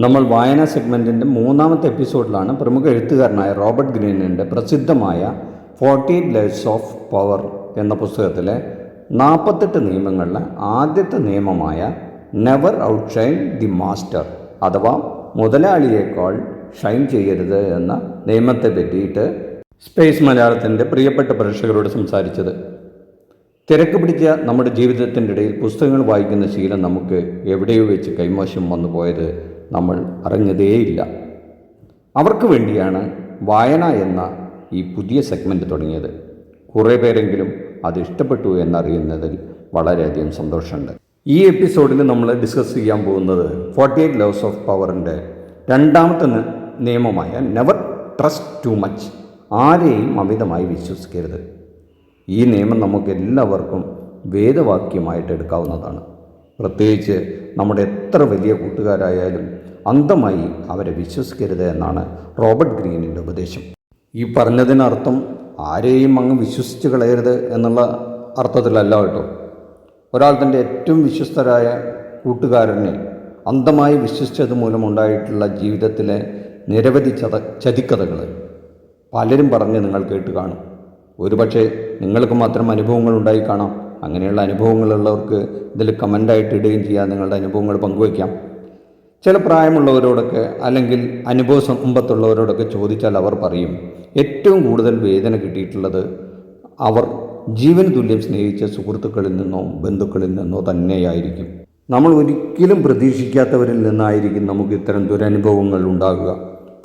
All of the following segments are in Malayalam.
നമ്മൾ വായനാ സെഗ്മെന്റിന്റെ മൂന്നാമത്തെ എപ്പിസോഡിലാണ് പ്രമുഖ എഴുത്തുകാരനായ റോബർട്ട് ഗ്രീനിന്റെ പ്രസിദ്ധമായ forty eight laws of power എന്ന പുസ്തകത്തിലെ നാൽപ്പത്തെട്ട് നിയമങ്ങളിലെ ആദ്യത്തെ നിയമമായ never outshine the master അഥവാ മുതലാളിയേക്കാൾ ഷൈൻ ചെയ്യരുത് എന്ന നിയമത്തെ പറ്റിയിട്ട് സ്പേസ് മലയാളത്തിന്റെ പ്രിയപ്പെട്ട പ്രേക്ഷകരോട് സംസാരിച്ചത്. തിരക്ക് പിടിച്ച നമ്മുടെ ജീവിതത്തിന്റെ ഇടയിൽ പുസ്തകങ്ങൾ വായിക്കുന്ന ശീലം നമുക്ക് എവിടെയോ വെച്ച് കൈമോശം വന്നു പോയത് നമ്മൾ അറിഞ്ഞതേയില്ല. അവർക്ക് വേണ്ടിയാണ് വായന എന്ന ഈ പുതിയ സെഗ്മെന്റ് തുടങ്ങിയത്. കുറേ പേരെങ്കിലും അത് ഇഷ്ടപ്പെട്ടു എന്നറിയുന്നതിൽ വളരെയധികം സന്തോഷമുണ്ട്. ഈ എപ്പിസോഡിൽ നമ്മൾ ഡിസ്കസ് ചെയ്യാൻ പോകുന്നത് ഫോർട്ടി എയ്റ്റ് ലവ്സ് ഓഫ് പവറിന്റെ രണ്ടാമത്തെ നിയമമായ നെവർ ട്രസ്റ്റ് ടു മച്ച് ആരെയും അമിതമായി വിശ്വസിക്കരുത്. ഈ നിയമം നമുക്ക് എല്ലാവർക്കും വേദവാക്യമായിട്ട് എടുക്കാവുന്നതാണ്. പ്രത്യേകിച്ച് നമ്മുടെ എത്ര വലിയ കൂട്ടുകാരായാലും അന്ധമായി അവരെ വിശ്വസിക്കരുത് എന്നാണ് റോബർട്ട് ഗ്രീനിന്റെ ഉപദേശം. ഈ പറഞ്ഞതിനർത്ഥം ആരെയും അങ്ങ് വിശ്വസിച്ച് കളയരുത് എന്നുള്ള അർത്ഥത്തിലല്ല കേട്ടോ. ഒരാൾ തന്റെ ഏറ്റവും വിശ്വസ്തരായ കൂട്ടുകാരനെ അന്ധമായി വിശ്വസിച്ചത് മൂലമുണ്ടായിട്ടുള്ള ജീവിതത്തിലെ നിരവധി ചത ചതിക്കഥകൾ പലരും പറഞ്ഞ് നിങ്ങൾ കേട്ട് കാണും. ഒരുപക്ഷെ നിങ്ങൾക്ക് മാത്രം അനുഭവങ്ങൾ ഉണ്ടായി കാണാം. അങ്ങനെയുള്ള അനുഭവങ്ങളുള്ളവർക്ക് ഇതിൽ കമന്റായിട്ട് ഇടുകയും ചെയ്യാം. നിങ്ങളുടെ അനുഭവങ്ങൾ പങ്കുവയ്ക്കാം. ചില പ്രായമുള്ളവരോടൊക്കെ അല്ലെങ്കിൽ അനുഭവ സമ്പത്തുള്ളവരോടൊക്കെ ചോദിച്ചാൽ അവർ പറയും ഏറ്റവും കൂടുതൽ വേദന കിട്ടിയിട്ടുള്ളത് അവർ ജീവൻ തുല്യം സ്നേഹിച്ച സുഹൃത്തുക്കളിൽ നിന്നോ ബന്ധുക്കളിൽ നിന്നോ തന്നെയായിരിക്കും. നമ്മൾ ഒരിക്കലും പ്രതീക്ഷിക്കാത്തവരിൽ നിന്നായിരിക്കും നമുക്ക് ഇത്തരം ദുരനുഭവങ്ങൾ ഉണ്ടാകുക.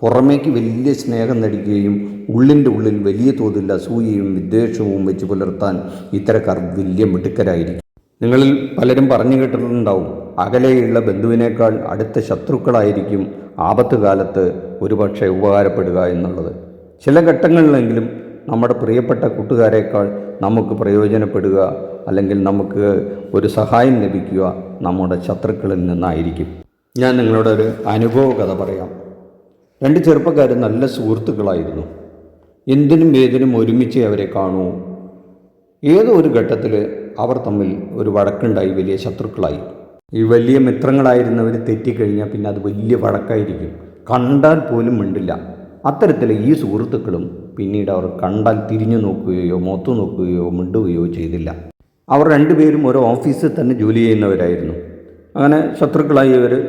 പുറമേക്ക് വലിയ സ്നേഹം നടിക്കുകയും ഉള്ളിന്റെ ഉള്ളിൽ വലിയ തോതിൽ അസൂയയും വിദ്വേഷവും വെച്ച് പുലർത്താൻ ഇത്തരക്കാർ വലിയ മിടുക്കരായിരിക്കും. നിങ്ങളിൽ പലരും പറഞ്ഞു കേട്ടിട്ടുണ്ടാവും അകലെയുള്ള ബന്ധുവിനേക്കാൾ അടുത്ത ശത്രുക്കളായിരിക്കും ആപത്ത് കാലത്ത് ഒരുപക്ഷെ ഉപകാരപ്പെടുക എന്നുള്ളത്. ചില ഘട്ടങ്ങളിലെങ്കിലും നമ്മുടെ പ്രിയപ്പെട്ട കൂട്ടുകാരേക്കാൾ നമുക്ക് പ്രയോജനപ്പെടുക അല്ലെങ്കിൽ നമുക്ക് ഒരു സഹായം ലഭിക്കുക നമ്മുടെ ശത്രുക്കളിൽ നിന്നായിരിക്കും. ഞാൻ നിങ്ങളോടൊരു അനുഭവ കഥ പറയാം. രണ്ട് ചെറുപ്പക്കാർ നല്ല സുഹൃത്തുക്കളായിരുന്നു. എന്തിനും ഏതിനും ഒരുമിച്ച് അവരെ കാണൂ. ഏതോ ഒരു ഘട്ടത്തിൽ അവർ തമ്മിൽ ഒരു വഴക്കുണ്ടായി വലിയ ശത്രുക്കളായി. ഈ വലിയ മിത്രങ്ങളായിരുന്നവർ തെറ്റിക്കഴിഞ്ഞാൽ പിന്നെ അത് വലിയ വഴക്കായിരിക്കും. കണ്ടാൽ പോലും മിണ്ടില്ല. അത്തരത്തിൽ ഈ സുഹൃത്തുക്കളും പിന്നീട് അവർ കണ്ടാൽ തിരിഞ്ഞു നോക്കുകയോ മൊത്തു നോക്കുകയോ മിണ്ടുകയോ ചെയ്തില്ല. അവർ രണ്ടുപേരും ഒരു ഓഫീസിൽ തന്നെ ജോലി ചെയ്യുന്നവരായിരുന്നു. അങ്ങനെ ശത്രുക്കളായി അവർ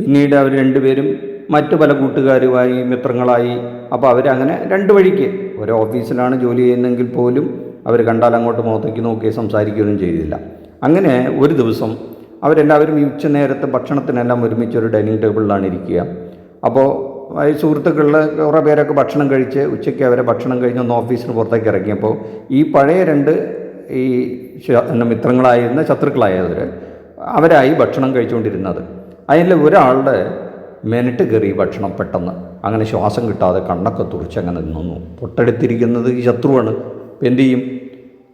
പിന്നീട് അവർ രണ്ടുപേരും മറ്റു പല കൂട്ടുകാരുമായി മിത്രങ്ങളായി. അപ്പോൾ അവരങ്ങനെ രണ്ട് വഴിക്ക്. ഒരു ഓഫീസിലാണ് ജോലി ചെയ്യുന്നതെങ്കിൽ പോലും അവർ കണ്ടാൽ അങ്ങോട്ട് മുഖത്തേക്ക് നോക്കി സംസാരിക്കുകയൊന്നും ചെയ്തില്ല. അങ്ങനെ ഒരു ദിവസം അവരെല്ലാവരും ഈ ഉച്ചനേരത്തെ ഭക്ഷണത്തിനെല്ലാം ഒരുമിച്ച് ഒരു ഡൈനിങ് ടേബിളിലാണ് ഇരിക്കുക. അപ്പോൾ ഈ സുഹൃത്തുക്കളിൽ കുറേ പേരൊക്കെ ഭക്ഷണം കഴിച്ച് ഉച്ചയ്ക്ക് അവരെ ഭക്ഷണം കഴിഞ്ഞ് ഒന്ന് ഓഫീസിന് പുറത്തേക്ക് ഇറങ്ങിയപ്പോൾ ഈ പഴയ രണ്ട് ഈ മിത്രങ്ങളായിരുന്ന ശത്രുക്കളായവർ അവരായി ഭക്ഷണം കഴിച്ചുകൊണ്ടിരുന്നത്. അതിൽ ഒരാളുടെ മെനിട്ട് കയറി ഭക്ഷണം പെട്ടെന്ന് അങ്ങനെ ശ്വാസം കിട്ടാതെ കണ്ണൊക്കെ തുറച്ച് അങ്ങനെ നിന്നു. തൊട്ടടുത്തിരിക്കുന്നത് ഈ ശത്രുവാണ്. എന്തു ചെയ്യും?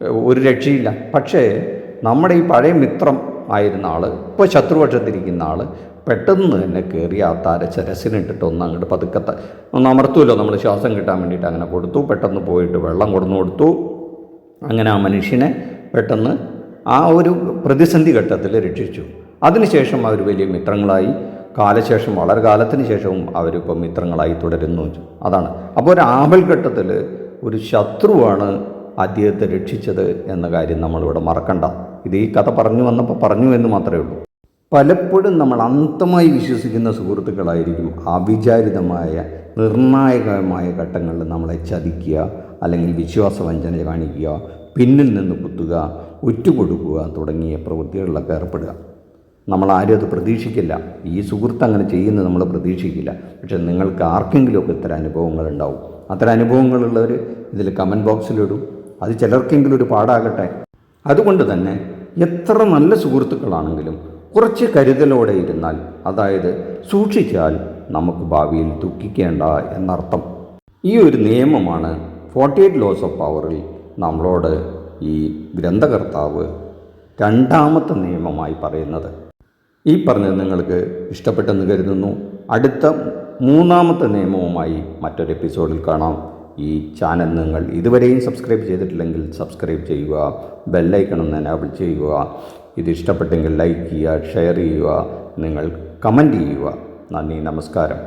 ഒരു രക്ഷയില്ല. പക്ഷേ നമ്മുടെ ഈ പഴയ മിത്രം ആയിരുന്ന ആൾ ഇപ്പോൾ ശത്രുപക്ഷത്തിരിക്കുന്ന ആൾ പെട്ടെന്ന് തന്നെ കയറി ആ താര ചരസിനിട്ടിട്ട് ഒന്ന് അങ്ങോട്ട് പതുക്കത്തെ ഒന്ന് അമർത്തുമല്ലോ. നമ്മൾ ശ്വാസം കിട്ടാൻ വേണ്ടിയിട്ട് അങ്ങനെ കൊടുത്തു. പെട്ടെന്ന് പോയിട്ട് വെള്ളം കൊടുന്നു കൊടുത്തു. അങ്ങനെ ആ മനുഷ്യനെ പെട്ടെന്ന് ആ ഒരു പ്രതിസന്ധി ഘട്ടത്തിൽ രക്ഷിച്ചു. അതിനുശേഷം അവർ വലിയ മിത്രങ്ങളായി. കാലശേഷം വളരെ കാലത്തിന് ശേഷവും അവരിപ്പോൾ മിത്രങ്ങളായി തുടരുന്നു. അതാണ്. അപ്പോൾ ഒരു ആപൽഘട്ടത്തിൽ ഒരു ശത്രുവാണ് അദ്ദേഹത്തെ രക്ഷിച്ചത് എന്ന കാര്യം നമ്മളിവിടെ മറക്കണ്ട. ഇത് ഈ കഥ പറഞ്ഞു വന്നപ്പോൾ പറഞ്ഞു എന്ന് മാത്രമേ ഉള്ളൂ. പലപ്പോഴും നമ്മൾ അന്തമായി വിശ്വസിക്കുന്ന സുഹൃത്തുക്കളായിരിക്കും അവിചാരിതമായ നിർണായകമായ ഘട്ടങ്ങളിൽ നമ്മളെ ചതിക്കുക അല്ലെങ്കിൽ വിശ്വാസവഞ്ചന കാണിക്കുക പിന്നിൽ നിന്ന് കുത്തുക ഉറ്റുകൊടുക്കുക തുടങ്ങിയ പ്രവൃത്തികളിലൊക്കെ ഏർപ്പെടുക. നമ്മൾ ആരും അത് പ്രതീക്ഷിക്കില്ല. ഈ സുഹൃത്ത് അങ്ങനെ ചെയ്യുന്നത് നമ്മൾ പ്രതീക്ഷിക്കില്ല. പക്ഷേ നിങ്ങൾക്ക് ആർക്കെങ്കിലുമൊക്കെ ഇത്തരം അനുഭവങ്ങൾ ഉണ്ടാവും. അത്തരം അനുഭവങ്ങളുള്ളവർ ഇതിൽ കമന്റ് ബോക്സിലിടും അത് ചിലർക്കെങ്കിലും ഒരു പാടാകട്ടെ. അതുകൊണ്ട് തന്നെ എത്ര നല്ല സുഹൃത്തുക്കളാണെങ്കിലും കുറച്ച് കരുതലോടെ ഇരുന്നാൽ അതായത് സൂക്ഷിച്ചാൽ നമുക്ക് ഭാവിയിൽ ദുഃഖിക്കേണ്ട എന്നർത്ഥം. ഈ ഒരു നിയമമാണ് ഫോർട്ടി എയ്റ്റ് ലോസ് ഓഫ് പവറിൽ നമ്മളോട് ഈ ഗ്രന്ഥകർത്താവ് രണ്ടാമത്തെ നിയമമായി പറയുന്നത്. ഈ പറഞ്ഞത് നിങ്ങൾക്ക് ഇഷ്ടപ്പെട്ടെന്ന് കരുതുന്നു. അടുത്ത മൂന്നാമത്തെ നിയമവുമായി മറ്റൊരു എപ്പിസോഡിൽ കാണാം. ഈ ചാനൽ നിങ്ങൾ ഇതുവരെയും സബ്സ്ക്രൈബ് ചെയ്തിട്ടില്ലെങ്കിൽ സബ്സ്ക്രൈബ് ചെയ്യുക ബെല്ലൈക്കണം എനാബിൾ ചെയ്യുക. ഇത് ഇഷ്ടപ്പെട്ടെങ്കിൽ ലൈക്ക് ചെയ്യുക ഷെയർ ചെയ്യുക നിങ്ങൾ കമന്റ് ചെയ്യുക. നന്ദി നമസ്കാരം.